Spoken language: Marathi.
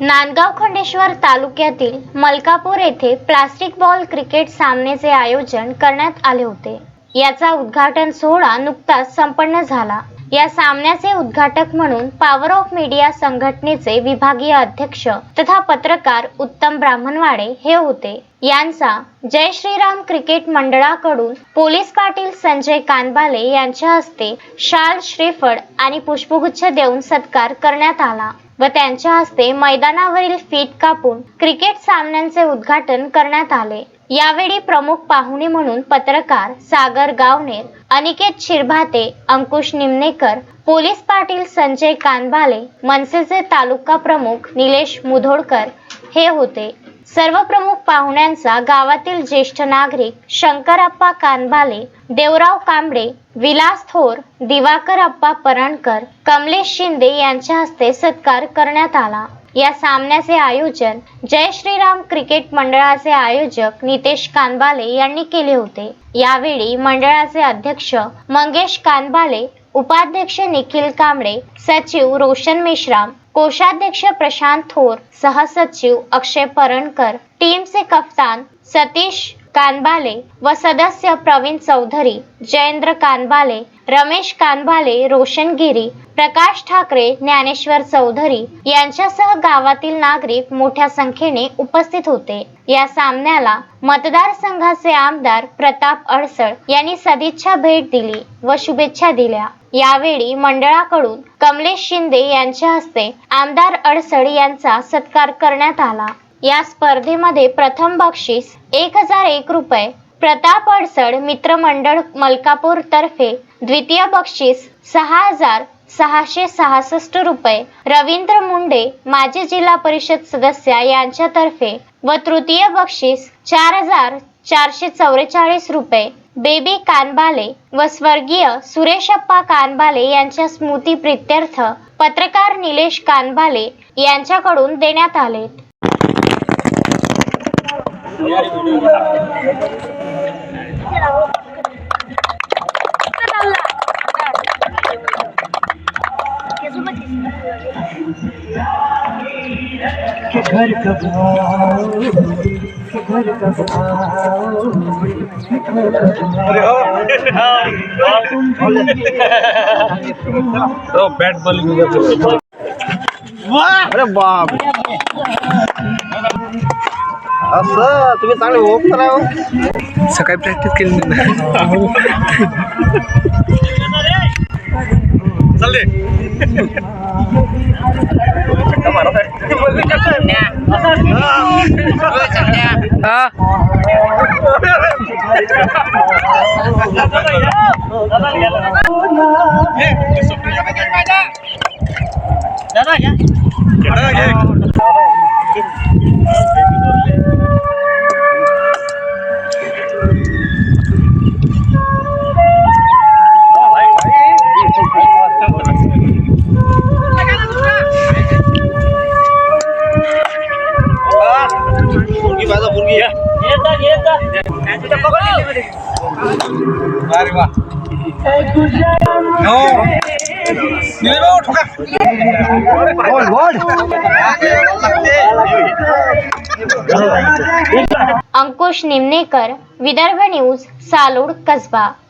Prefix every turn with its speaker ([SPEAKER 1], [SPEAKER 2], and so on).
[SPEAKER 1] नांदगाव खंडेश्वर तालुक्यातील मलकापूर येथे प्लास्टिक बॉल क्रिकेट सामन्याचे आयोजन करण्यात आले होते. याचा उद्घाटन सोहळा नुकताच संपन्न झाला. या सामन्याचे उद्घाटक म्हणून पॉवर ऑफ मीडिया संघटनेचे विभागीय अध्यक्ष तथा पत्रकार उत्तम ब्राह्मणवाडे हे होते. यांचा जय श्रीराम क्रिकेट मंडळाकडून पोलीस पाटील संजय कानबाले यांच्या हस्ते शाल श्रीफळ आणि पुष्पगुच्छ देऊन सत्कार करण्यात आला. व त्यांच्या हस्ते मैदानावरील फीत कापून क्रिकेट सामन्यांचे उद्घाटन करण्यात आले. यावेळी प्रमुख पाहुणे म्हणून पत्रकार सागर गावनेर अनिकेत शिरभाते अंकुश निमनेकर पोलीस पाटील संजय कानबाले मनसेचे तालुका प्रमुख निलेश मुधोडकर हे होते. सर्व प्रमुख पाहुण्यांचा गावातील ज्येष्ठ नागरिक शंकरप्पा कानभाले देवराव कांबळे विलास थोर दिवाकर अप्पा परणकर कमलेश शिंदे यांच्या हस्ते सत्कार करण्यात आला. या सामन्याचे आयोजन जय श्रीराम क्रिकेट मंडळाचे आयोजक नितेश कानबाले यांनी केले होते. यावेळी मंडळाचे अध्यक्ष मंगेश कानबाले उपाध्यक्ष निखिल कांबळे सचिव रोशन मेश्राम कोषाध्यक्ष प्रशांत थोर सहसचिव अक्षय परणकर टीमचे कप्तान सतीश कानबाले व सदस्य प्रवीण चौधरी जयेंद्र कानबाले रमेश कानबाले रोशन गिरी प्रकाश ठाकरे ज्ञानेश्वर चौधरी यांच्यासह गावातील नागरिक मोठ्या संख्येने उपस्थित होते. या सामन्याला मतदारसंघाचे आमदार प्रताप अडसळ यांनी सदिच्छा भेट दिली व शुभेच्छा दिल्या. यावेळी मंडळाकडून कमलेश शिंदे यांच्या हस्ते आमदार अडसड यांचा सत्कार करण्यात आला. या स्पर्धेमध्ये प्रथम बक्षीस एक हजार एक रुपये प्रताप अडसड मित्रमंडळ मलकापूर तर्फे द्वितीय बक्षीस सहा हजार सहाशे सहासष्ट रुपये रवींद्र मुंडे माजी जिल्हा परिषद सदस्य यांच्यातर्फे व तृतीय बक्षीस चार हजार चारशे चौवेचाळीस रुपये बेबी कानबाले व स्वर्गीय सुरेशप्पा कानबाले यांच्या स्मृती प्रित्यर्थ पत्रकार निलेश कानबाले यांच्याकडून देण्यात आले.
[SPEAKER 2] घर
[SPEAKER 3] बॅट बॉलिंग
[SPEAKER 4] अरे बाप असं तुम्ही चांगले होप करा
[SPEAKER 3] सकाळी प्रॅक्टिस केली Ah.
[SPEAKER 4] Datang ya. Datang ya. ya.
[SPEAKER 3] अरे वा.
[SPEAKER 1] अंकुश निमनेकर विदर्भ न्यूज सालोड कसबा.